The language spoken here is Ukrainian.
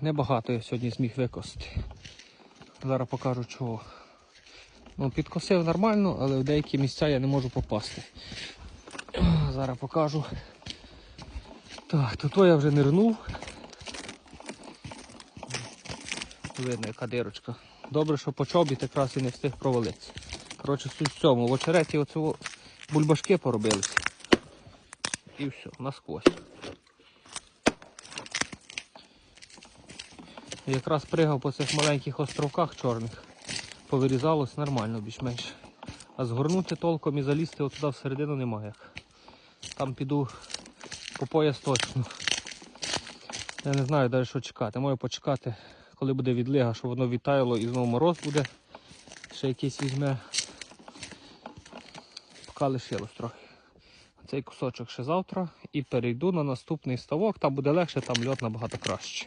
Небагато я сьогодні зміг викосити. Зараз покажу чого. Ну, підкосив нормально, але в деякі місця я не можу попасти. Зараз покажу. Так, тут я вже нирнув. Видно, яка дирочка. Добре, що по чобіт якраз і не встиг провалитися. Коротше, суть в цьому. В очереті оцього бульбашки поробилися. І все, насквозь. Якраз пригав по цих маленьких островках чорних. Повирізалось нормально більш-менш. А згорнути толком і залізти отуди всередину немає. Там піду по пояс точно. Я не знаю далі що чекати. Маю почекати, коли буде відлига, щоб воно відтаяло і знову мороз буде. Ще якийсь візьме. Поки лишилось трохи. Цей кусочок ще завтра і перейду на наступний ставок, там буде легше, там льот набагато краще.